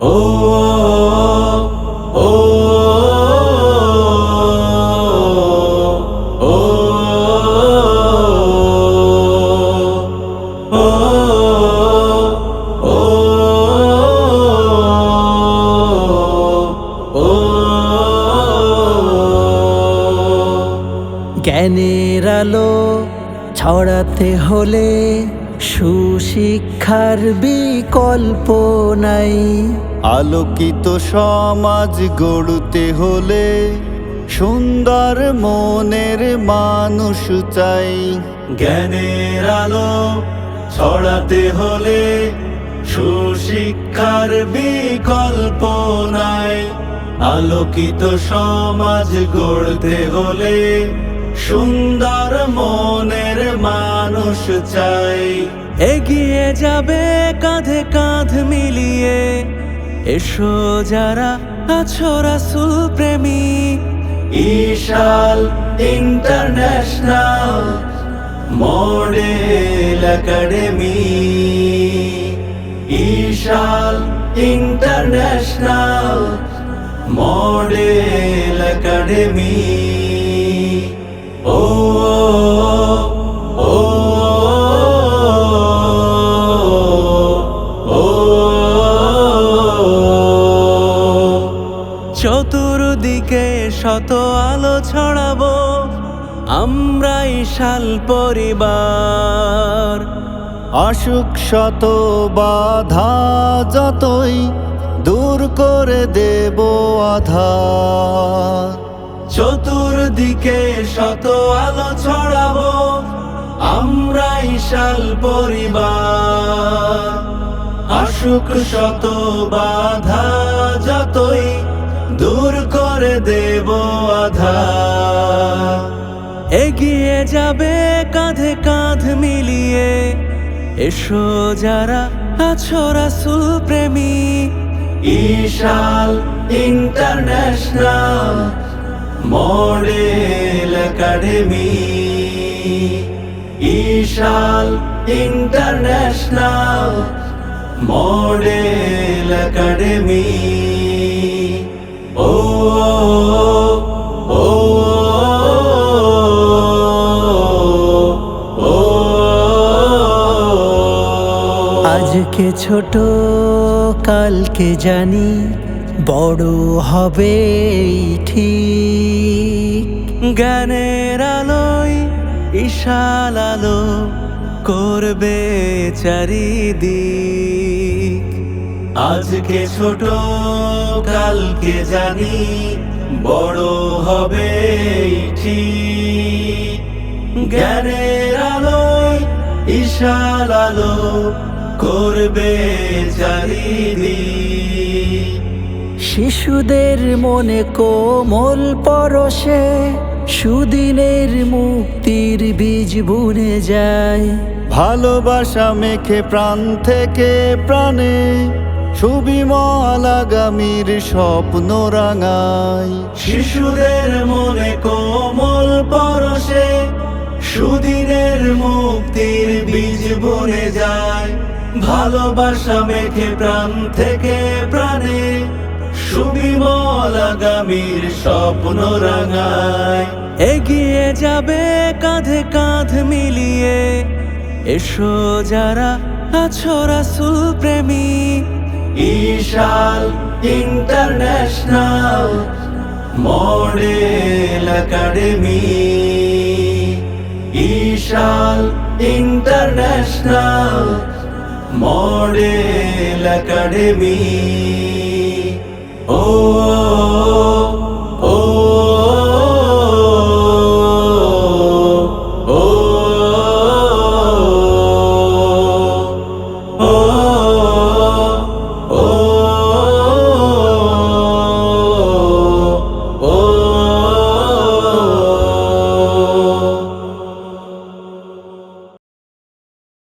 ও ও জ্ঞানের আলো ছড়াতে হলে সুশিক্ষার বিকল্প নাই আলোকিত সমাজ গড়তে হলে সুন্দর মনের মানুষ চাই। জ্ঞানের আলো ছড়াতে হলে সুশিক্ষার বিকল্প নাই আলোকিত সমাজ গড়তে হলে সুন্দর মনের মানুষ চাই। এগিয়ে যাবে কাঁধে কাঁধ মিলিয়ে। এসো যারা আছো রাসুল প্রেমী। Ishal international model academy. Ishal international model academy. ও শত আলো ছড়াবো আমরা ইশাল পরিবার। আসুক শত, বাধা যতই দূর করে দেব আধা চতুর্দিকে শত আলো ছড়াবো আমরা ইশাল পরিবার। আসুক শত, বাধা যতই দূর করে দেব আধা। এগিয়ে যাবে কাঁধে কাঁধ মিলিয়ে। এসো যারা আছো রাসুল প্রেমী। Ishal international model academy. Ishal international model academy. ও ও আজকে ছোট, কালকে জানি বড় হবে ঠিক। জ্ঞানের আলোয় ইশাল আলো করবে চারিদিক। আজকে ছোট, কালকে জানি বড় হবে জ্ঞানের আলোয় ঈশাল আলো করবে চারিদিক। শিশুদের মনে কোমল পরশে, সুদিনের মুক্তির বীজ বুনে যায়। ভালোবাসা মেখে প্রাণ থেকে প্রাণে সুবিমল আগামীর স্বপ্ন রাঙাই। শিশুদের মনে কোমল পরশে, সুদিনের মুক্তির বীজ বনে যায়। ভালোবাসা মেখে প্রাণ থেকে প্রাণে সুবিমল আগামীর স্বপ্ন রাঙায়। এগিয়ে যাবে কাঁধে কাঁধ মিলিয়ে, এসো যারা আছো রাসুল প্রেমী। Ishal international model academy Ishal international model academy ও